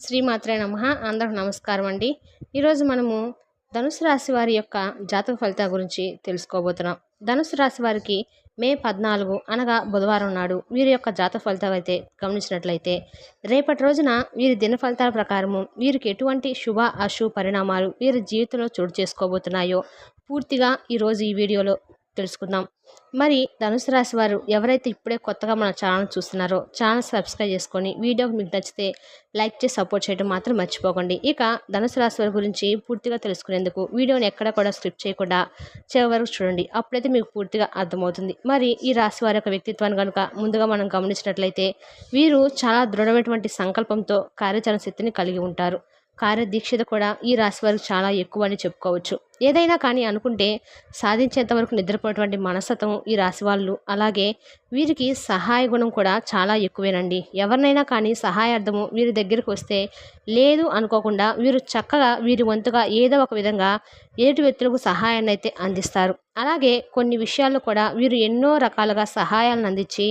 శ్రీమాత్రే నమ. అందరికి నమస్కారం అండి. ఈరోజు మనము ధనుసు రాశి వారి యొక్క జాతక ఫలితాల గురించి తెలుసుకోబోతున్నాం. ధనుసు రాశి వారికి మే పద్నాలుగు అనగా బుధవారం నాడు వీరి యొక్క జాతక ఫలితాలు అయితే గమనించినట్లయితే రేపటి రోజున వీరి దిన ఫలితాల ప్రకారము వీరికి ఎటువంటి శుభ అశుభ పరిణామాలు వీరి జీవితంలో చోటు చేసుకోబోతున్నాయో పూర్తిగా ఈరోజు ఈ వీడియోలో తెలుసుకుందాం. మరి ధనుసు రాశి వారు ఎవరైతే ఇప్పుడే కొత్తగా మన ఛానల్ చూస్తున్నారో ఛానల్ సబ్స్క్రైబ్ చేసుకొని వీడియో మీకు నచ్చితే లైక్ చేసి సపోర్ట్ చేయడం మాత్రం మర్చిపోకండి. ఇక ధనుసు రాశి వారి గురించి పూర్తిగా తెలుసుకునేందుకు వీడియోని ఎక్కడ కూడా స్క్రిప్ట్ చేయకుండా చివరి వరకు చూడండి. అప్పుడైతే మీకు పూర్తిగా అర్థమవుతుంది. మరి ఈ రాశి వారి యొక్క వ్యక్తిత్వాన్ని కనుక ముందుగా మనం గమనించినట్లయితే వీరు చాలా దృఢమైనటువంటి సంకల్పంతో కార్యాచరణ శక్తిని కలిగి ఉంటారు. కార్యదీక్షత కూడా ఈ రాశి వారికి చాలా ఎక్కువ అని చెప్పుకోవచ్చు. ఏదైనా కానీ అనుకుంటే సాధించేంత వరకు నిద్రపోయేటువంటి మనస్తత్వం ఈ రాశి వాళ్ళు. అలాగే వీరికి సహాయ గుణం కూడా చాలా ఎక్కువేనండి. ఎవరినైనా కానీ సహాయార్థము వీరి దగ్గరికి వస్తే లేదు అనుకోకుండా వీరు చక్కగా వీరి వంతుగా ఏదో ఒక విధంగా ఎదుటి వ్యక్తులకు సహాయాన్ని అయితే అందిస్తారు. అలాగే కొన్ని విషయాల్లో కూడా వీరు ఎన్నో రకాలుగా సహాయాలను అందించి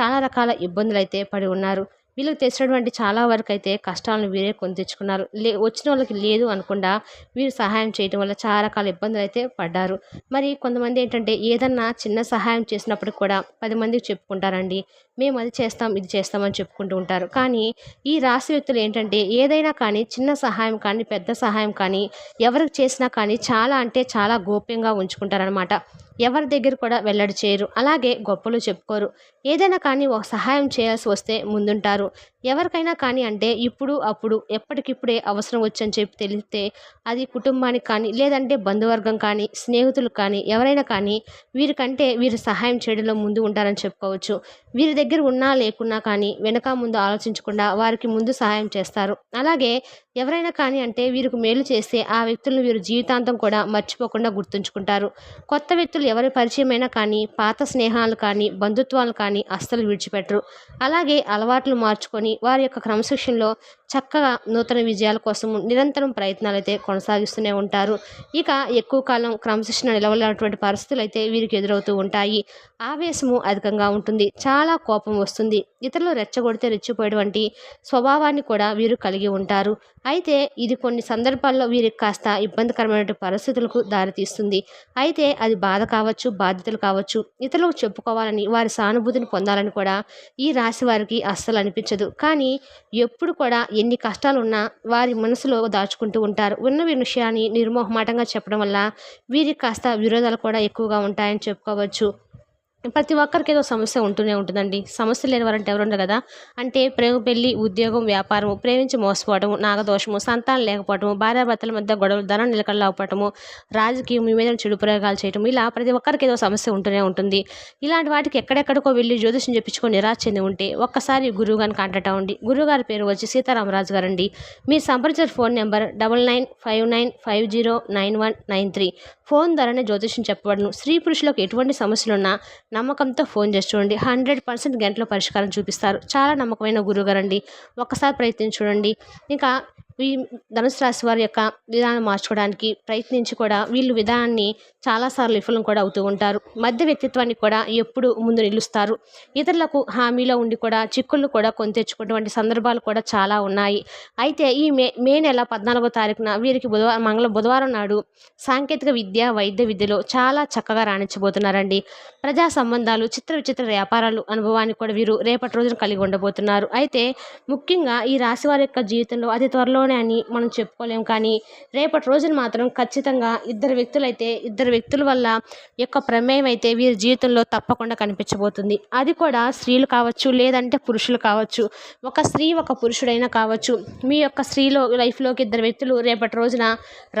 చాలా రకాల ఇబ్బందులు అయితే పడి ఉన్నారు. వీళ్ళకి తెచ్చినటువంటి చాలా వరకు అయితే కష్టాలను వీరే కొని తెచ్చుకున్నారు. లే వచ్చిన వాళ్ళకి లేదు అనకుండా వీరు సహాయం చేయడం వల్ల చాలా రకాల ఇబ్బందులు అయితే పడ్డారు. మరి కొంతమంది ఏంటంటే ఏదన్నా చిన్న సహాయం చేసినప్పటికి కూడా పది మందికి చెప్పుకుంటారండి. మేము అది చేస్తాం ఇది చేస్తామని చెప్పుకుంటూ ఉంటారు. కానీ ఈ రాశి వ్యక్తులు ఏంటంటే ఏదైనా కానీ చిన్న సహాయం కానీ పెద్ద సహాయం కానీ ఎవరికి చేసినా కానీ చాలా అంటే చాలా గోప్యంగా ఉంచుకుంటారనమాట ఎవరి దగ్గర కూడా వెల్లడి చేయరు. అలాగే గొప్పలు చెప్పుకోరు. ఏదైనా కానీ ఒక సహాయం చేయాల్సి వస్తే ముందుంటారు. ఎవరికైనా కానీ అంటే ఇప్పుడు అప్పుడు ఎప్పటికిప్పుడే అవసరం వచ్చని చెప్పి తెలిస్తే అది కుటుంబానికి కానీ లేదంటే బంధువర్గం కానీ స్నేహితులు కానీ ఎవరైనా కానీ వీరికంటే వీరు సహాయం చేయడంలో ముందు ఉంటారని చెప్పుకోవచ్చు. వీరి దగ్గర ఉన్నా లేకున్నా కానీ వెనక ముందు ఆలోచించకుండా వారికి ముందు సహాయం చేస్తారు. అలాగే ఎవరైనా కానీ అంటే వీరికి మేలు చేస్తే ఆ వ్యక్తులను వీరు జీవితాంతం కూడా మర్చిపోకుండా గుర్తుంచుకుంటారు. కొత్త వ్యక్తులు ఎవరి పరిచయమైనా కానీ పాత స్నేహాలు కానీ బంధుత్వాలు కానీ అస్సలు విడిచిపెట్టరు. అలాగే అలవాట్లు మార్చుకొని వారి యొక్క క్రమశిక్షణలో చక్కగా నూతన విజయాల కోసం నిరంతరం ప్రయత్నాలు అయితే కొనసాగిస్తూనే ఉంటారు. ఇక ఎక్కువ కాలం క్రమశిక్షణ నిలవలేనటువంటి పరిస్థితులు అయితే వీరికి ఎదురవుతూ ఉంటాయి. ఆవేశము అధికంగా ఉంటుంది. చాలా కోపం వస్తుంది. ఇతరులు రెచ్చగొడితే రెచ్చిపోయేటువంటి స్వభావాన్ని కూడా వీరు కలిగి ఉంటారు. అయితే ఇది కొన్ని సందర్భాల్లో వీరికి కాస్త ఇబ్బందికరమైన పరిస్థితులకు దారితీస్తుంది. అయితే అది బాధ కావచ్చు బాధ్యతలు కావచ్చు. ఇతరులకు చెప్పుకోవాలని వారి సానుభూతిని పొందాలని కూడా ఈ రాశి వారికి అస్సలు అనిపించదు. కానీ ఎప్పుడు కూడా ఎన్ని కష్టాలు ఉన్నా వారి మనసులో దాచుకుంటూ ఉంటారు. ఉన్న విషయాన్ని నిర్మోహమాటంగా చెప్పడం వల్ల వీరికి కాస్త విరోధాలు కూడా ఎక్కువగా ఉంటాయని చెప్పుకోవచ్చు. ప్రతి ఒక్కరికి ఏదో సమస్య ఉంటూనే ఉంటుందండి. సమస్య లేని వారంటే ఎవరుండరు కదా. అంటే ప్రేమ పెళ్ళి ఉద్యోగం వ్యాపారము ప్రేమించి మోసపోవటము నాగదోషము సంతానం లేకపోవటము భార్యాభర్తల మధ్య గొడవలు ధనం నిలకడలేకపోవటము రాజకీయం మీ మీద చెడు ప్రయోగాలు చేయటం ఇలా ప్రతి ఒక్కరికి ఏదో సమస్య ఉంటూనే ఉంటుంది. ఇలాంటి వాటికి ఎక్కడెక్కడికో వెళ్ళి జ్యోతిషం చెప్పించుకొని నిరాశ చెంది ఉంటే ఒక్కసారి గురువు గారిని కాంటాక్ట్ అవ్వండి. గురువు గారి పేరు వచ్చి సీతారామరాజు గారు అండి మీ సంప్రదించిన phone number double nine five nine five zero nine one nine three. Phone ద్వారానే జ్యోతిషం చెప్పబడను. స్త్రీ పురుషులకు ఎటువంటి సమస్యలున్నా నమ్మకంతో ఫోన్ చేసి చూడండి. హండ్రెడ్ పర్సెంట్ గంటలో పరిష్కారం చూపిస్తారు. చాలా నమ్మకమైన గురువుగారండి. ఒక్కసారి ప్రయత్నించి చూడండి. ఇంకా ఈ ధనుసు రాశి వారి యొక్క విధానం మార్చుకోవడానికి ప్రయత్నించి కూడా వీళ్ళు విధానాన్ని చాలాసార్లు విఫలం కూడా అవుతూ ఉంటారు. మధ్య వ్యక్తిత్వాన్ని కూడా ఎప్పుడు ముందు నిలుస్తారు. ఇతరులకు హామీలో ఉండి కూడా చిక్కుళ్ళు కూడా కొని తెచ్చుకున్నటువంటి సందర్భాలు కూడా చాలా ఉన్నాయి. అయితే ఈ మే మే నెల పద్నాలుగో తారీఖున వీరికి బుధవారం మంగళ బుధవారం నాడు సాంకేతిక విద్య వైద్య విద్యలో చాలా చక్కగా రాణించబోతున్నారండి. ప్రజా సంబంధాలు చిత్ర విచిత్ర వ్యాపారాలు అనుభవాన్ని కూడా వీరు రేపటి రోజున కలిగి ఉండబోతున్నారు. అయితే ముఖ్యంగా ఈ రాశి వారి యొక్క జీవితంలో అతి త్వరలో త్వరలోనే అని మనం చెప్పుకోలేం. కానీ రేపటి రోజున మాత్రం ఖచ్చితంగా ఇద్దరు వ్యక్తులైతే ఇద్దరు వ్యక్తుల వల్ల యొక్క ప్రమేయం అయితే వీరి జీవితంలో తప్పకుండా కనిపించబోతుంది. అది కూడా స్త్రీలు కావచ్చు లేదంటే పురుషులు కావచ్చు. ఒక స్త్రీ ఒక పురుషుడైనా కావచ్చు. మీ యొక్క స్త్రీలో లైఫ్లోకి ఇద్దరు వ్యక్తులు రేపటి రోజున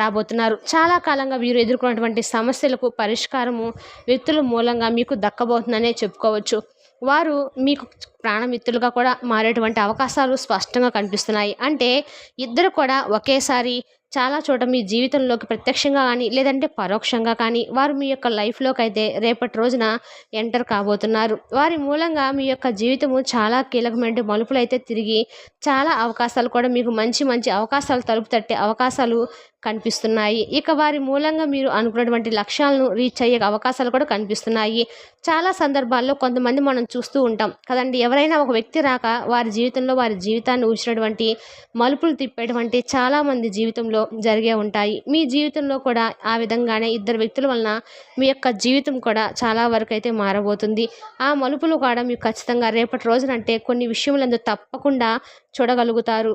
రాబోతున్నారు. చాలా కాలంగా వీరు ఎదుర్కొన్నటువంటి సమస్యలకు పరిష్కారము వ్యక్తుల మూలంగా మీకు దక్కబోతుందనే చెప్పుకోవచ్చు. వారు మీకు ప్రాణమిత్రులుగా కూడా మారేటువంటి అవకాశాలు స్పష్టంగా కనిపిస్తున్నాయి. అంటే ఇద్దరు కూడా ఒకేసారి చాలా చోట మీ జీవితంలోకి ప్రత్యక్షంగా కానీ లేదంటే పరోక్షంగా కానీ వారు మీ యొక్క లైఫ్లోకి అయితే రేపటి రోజున ఎంటర్ కాబోతున్నారు. వారి మూలంగా మీ యొక్క జీవితము చాలా కీలకమైన మలుపులు అయితే తిరిగి చాలా అవకాశాలు కూడా మీకు మంచి మంచి అవకాశాలు తలుపు తట్టే అవకాశాలు కనిపిస్తున్నాయి. ఇక వారి మూలంగా మీరు అనుకున్నటువంటి లక్ష్యాలను రీచ్ అయ్యే అవకాశాలు కూడా కనిపిస్తున్నాయి. చాలా సందర్భాల్లో కొంతమంది మనం చూస్తూ ఉంటాం కదండి ఎవరైనా ఒక వ్యక్తి రాక వారి జీవితంలో వారి జీవితాన్ని ఊసినటువంటి మలుపులు తిప్పేటువంటి చాలామంది జీవితంలో జరిగే ఉంటాయి. మీ జీవితంలో కూడా ఆ విధంగానే ఇద్దరు వ్యక్తుల వలన మీ యొక్క జీవితం కూడా చాలా వరకు అయితే మారబోతుంది. ఆ మలుపులు కూడా మీకు ఖచ్చితంగా రేపటి రోజునంటే కొన్ని విషయములందు తప్పకుండా చూడగలుగుతారు.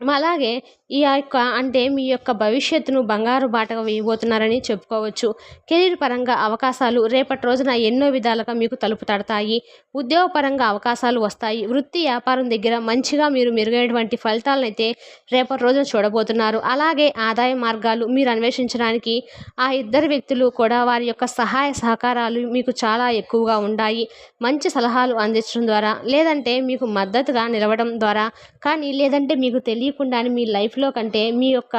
అలాగే ఈ యొక్క అంటే మీ యొక్క భవిష్యత్తును బంగారు బాటగా వేయబోతున్నారని చెప్పుకోవచ్చు. కెరీర్ పరంగా అవకాశాలు రేపటి రోజున ఎన్నో విధాలుగా మీకు తలుపు తడతాయి. ఉద్యోగపరంగా అవకాశాలు వస్తాయి. వృత్తి వ్యాపారం దగ్గర మంచిగా మీరు మెరుగైనటువంటి ఫలితాలను అయితే రేపటి రోజున చూడబోతున్నారు. అలాగే ఆదాయ మార్గాలు మీరు అన్వేషించడానికి ఆ ఇద్దరు వ్యక్తులు కూడా వారి యొక్క సహాయ సహకారాలు మీకు చాలా ఎక్కువగా ఉన్నాయి మంచి సలహాలు అందించడం ద్వారా లేదంటే మీకు మద్దతుగా నిలవడం ద్వారా కానీ లేదంటే మీకు తెలియకుండానే మీ లైఫ్ లైఫ్లో కంటే మీ యొక్క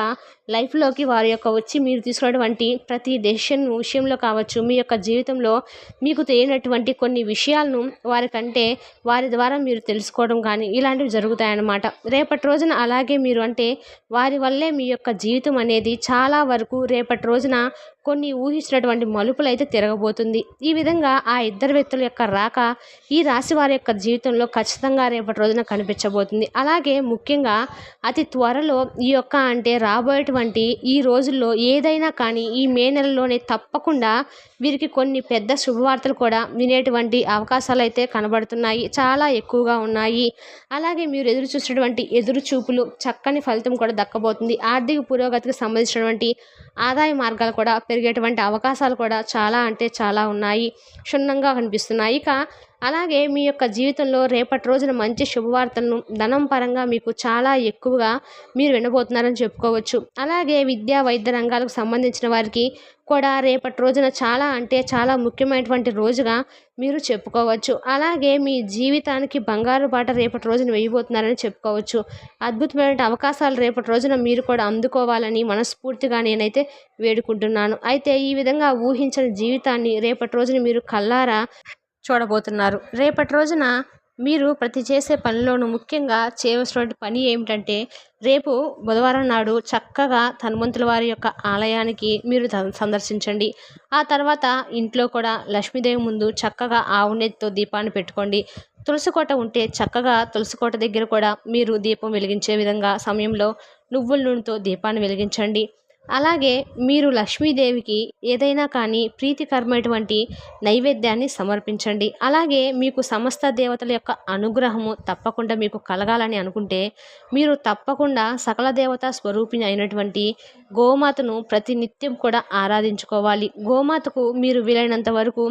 లైఫ్లోకి వారి యొక్క వచ్చి మీరు తీసుకున్నటువంటి ప్రతి డెసిషన్ విషయంలో కావచ్చు మీ యొక్క జీవితంలో మీకు తెలియనటువంటి కొన్ని విషయాలను వారికంటే వారి ద్వారా మీరు తెలుసుకోవడం కానీ ఇలాంటివి జరుగుతాయన్నమాట. రేపటి రోజున అలాగే మీరు అంటే వారి వల్లే మీ యొక్క జీవితం అనేది చాలా వరకు రేపటి రోజున కొన్ని ఊహించినటువంటి మలుపులు అయితే తిరగబోతుంది. ఈ విధంగా ఆ ఇద్దరు వ్యక్తుల యొక్క రాక ఈ రాశి వారి యొక్క జీవితంలో ఖచ్చితంగా రేపటి రోజున కనిపించబోతుంది. అలాగే ముఖ్యంగా అతి త్వరలో ఈ యొక్క అంటే రాబోయేటువంటి ఈ రోజుల్లో ఏదైనా కానీ ఈ మే నెలలోనే తప్పకుండా వీరికి కొన్ని పెద్ద శుభవార్తలు కూడా వినేటువంటి అవకాశాలు అయితే కనబడుతున్నాయి. చాలా ఎక్కువగా ఉన్నాయి. అలాగే మీరు ఎదురు చూసినటువంటి ఎదురు చూపులు చక్కని ఫలితం కూడా దక్కబోతుంది. ఆర్థిక పురోగతికి సంబంధించినటువంటి ఆదాయ మార్గాలు కూడా పెరిగేటువంటి అవకాశాలు కూడా చాలా అంటే చాలా ఉన్నాయి. క్షుణ్ణంగా కనిపిస్తున్నాయి. ఇక అలాగే మీ యొక్క జీవితంలో రేపటి రోజున మంచి శుభవార్తలను ధనం పరంగా మీకు చాలా ఎక్కువగా మీరు వినబోతున్నారని చెప్పుకోవచ్చు. అలాగే విద్యా వైద్య రంగాలకు సంబంధించిన వారికి కూడా రేపటి రోజున చాలా అంటే చాలా ముఖ్యమైనటువంటి రోజుగా మీరు చెప్పుకోవచ్చు. అలాగే మీ జీవితానికి బంగారు బాట రేపటి రోజున వేయబోతున్నారని చెప్పుకోవచ్చు. అద్భుతమైన అవకాశాలు రేపటి రోజున మీరు కూడా అందుకోవాలని మనస్ఫూర్తిగా నేనైతే వేడుకుంటున్నాను. అయితే ఈ విధంగా ఊహించని జీవితాన్ని రేపటి రోజున మీరు కల్లారా చూడబోతున్నారు. రేపటి రోజున మీరు ప్రతి చేసే పనిలోనూ ముఖ్యంగా చేయవలసినటువంటి పని ఏమిటంటే రేపు బుధవారం నాడు చక్కగా హనుమంతుల వారి యొక్క ఆలయానికి మీరు సందర్శించండి. ఆ తర్వాత ఇంట్లో కూడా లక్ష్మీదేవి ముందు చక్కగా ఆవు నెత్తితో దీపాన్ని పెట్టుకోండి. తులసి కోట ఉంటే చక్కగా తులసి కోట దగ్గర కూడా మీరు దీపం వెలిగించే విధంగా సమయంలో నువ్వుల నూనెతో దీపాన్ని వెలిగించండి. అలాగే మీరు లక్ష్మీదేవికి ఏదైనా కానీ ప్రీతికరమైనటువంటి నైవేద్యాన్ని సమర్పించండి. అలాగే మీకు సమస్త దేవతల యొక్క అనుగ్రహము తప్పకుండా మీకు కలగాలని అనుకుంటే మీరు తప్పకుండా సకల దేవతా స్వరూపిణి అయినటువంటి గోమాతను ప్రతినిత్యం కూడా ఆరాధించుకోవాలి. గోమాతకు మీరు వీలైనంత వరకు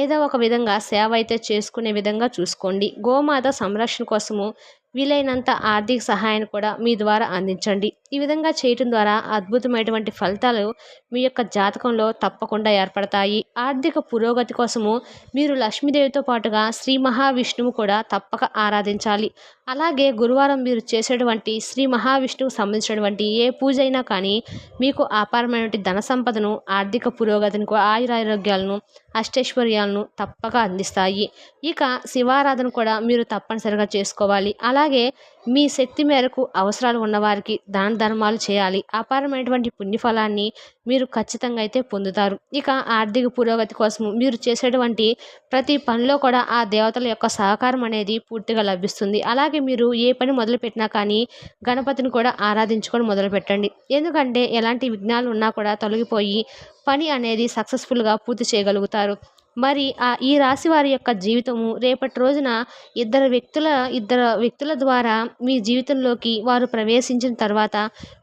ఏదో ఒక విధంగా సేవ అయితే చేసుకునే విధంగా చూసుకోండి. గోమాత సంరక్షణ కోసము వీలైనంత ఆర్థిక సహాయాన్ని కూడా మీ ద్వారా అందించండి. ఈ విధంగా చేయటం ద్వారా అద్భుతమైనటువంటి ఫలితాలు మీ యొక్క జాతకంలో తప్పకుండా ఏర్పడతాయి. ఆర్థిక పురోగతి కోసము మీరు లక్ష్మీదేవితో పాటుగా శ్రీ మహావిష్ణువు కూడా తప్పక ఆరాధించాలి. అలాగే గురువారం మీరు చేసేటువంటి శ్రీ మహావిష్ణువుకు సంబంధించినటువంటి ఏ పూజ అయినా కానీ మీకు అపారమైనటువంటి ధన సంపదను ఆర్థిక పురోగతిని ఆయురారోగ్యాలను అష్టైశ్వర్యాలను తప్పక అందిస్తాయి. ఇక శివారాధన కూడా మీరు తప్పనిసరిగా చేసుకోవాలి. అలా అలాగే మీ శక్తి మేరకు అవసరాలు ఉన్నవారికి దాన ధర్మాలు చేయాలి. అపారమైనటువంటి పుణ్యఫలాన్ని మీరు ఖచ్చితంగా అయితే పొందుతారు. ఇక ఆర్థిక పురోగతి కోసం మీరు చేసేటువంటి ప్రతి పనిలో కూడా ఆ దేవతల యొక్క సహకారం అనేది పూర్తిగా లభిస్తుంది. అలాగే మీరు ఏ పని మొదలుపెట్టినా కానీ గణపతిని కూడా ఆరాధించుకొని మొదలుపెట్టండి. ఎందుకంటే ఎలాంటి విఘ్నాలు ఉన్నా కూడా తొలగిపోయి పని అనేది సక్సెస్ఫుల్గా పూర్తి చేయగలుగుతారు. మరి ఆ ఈ రాశి వారి యొక్క జీవితము రేపటి రోజున ఇద్దరు వ్యక్తుల ఇద్దరు వ్యక్తుల ద్వారా మీ జీవితంలోకి వారు ప్రవేశించిన తర్వాత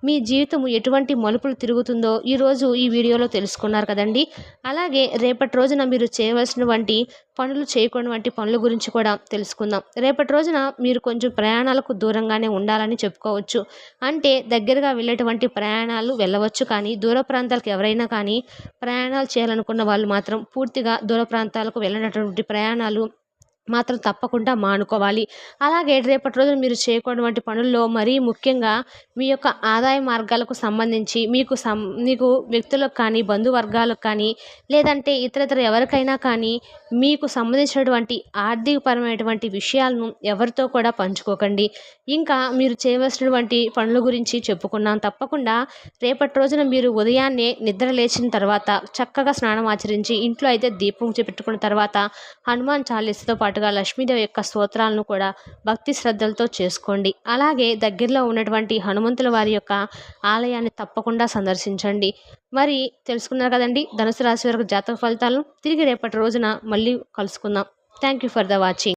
మీ జీవితము ఎటువంటి మలుపులు తిరుగుతుందో ఈరోజు ఈ వీడియోలో తెలుసుకున్నారు కదండి. అలాగే రేపటి రోజున మీరు చేయవలసినటువంటి పనులు చేయకుండా వంటి పనుల గురించి కూడా తెలుసుకుందాం. రేపటి రోజున మీరు కొంచెం ప్రయాణాలకు దూరంగానే ఉండాలని చెప్పుకోవచ్చు. అంటే దగ్గరగా వెళ్ళేటువంటి ప్రయాణాలు వెళ్ళవచ్చు కానీ దూర ప్రాంతాలకు ఎవరైనా కానీ ప్రయాణాలు చేయాలనుకున్న వాళ్ళు మాత్రం పూర్తిగా దూర ప్రాంతాలకు వెళ్ళినటువంటి ప్రయాణాలు మాత్రం తప్పకుండా మానుకోవాలి. అలాగే రేపటి రోజున మీరు చేయకూడనటువంటి పనుల్లో మరీ ముఖ్యంగా మీ యొక్క ఆదాయ మార్గాలకు సంబంధించి మీకు సం మీకు వ్యక్తులకు కానీ బంధువర్గాలకు కానీ లేదంటే ఇతరితర ఎవరికైనా కానీ మీకు సంబంధించినటువంటి ఆర్థికపరమైనటువంటి విషయాలను ఎవరితో కూడా పంచుకోకండి. ఇంకా మీరు చేయవలసినటువంటి పనుల గురించి చెప్పుకున్నాం. తప్పకుండా రేపటి రోజున మీరు ఉదయాన్నే నిద్ర లేచిన తర్వాత చక్కగా స్నానం ఆచరించి ఇంట్లో అయితే దీపం పెట్టుకున్న తర్వాత హనుమాన్ చాలీసతో పాటుగా లక్ష్మీదేవి యొక్క స్తోత్రాలను కూడా భక్తి శ్రద్ధలతో చేసుకోండి. అలాగే దగ్గరలో ఉన్నటువంటి హనుమంతుల వారి యొక్క ఆలయాన్ని తప్పకుండా సందర్శించండి. మరి తెలుసుకున్నారు కదండి ధనుసు రాశి వరకు జాతక ఫలితాలను తిరిగి రేపటి రోజున మళ్ళీ కలుసుకుందాం. Thank you for the watching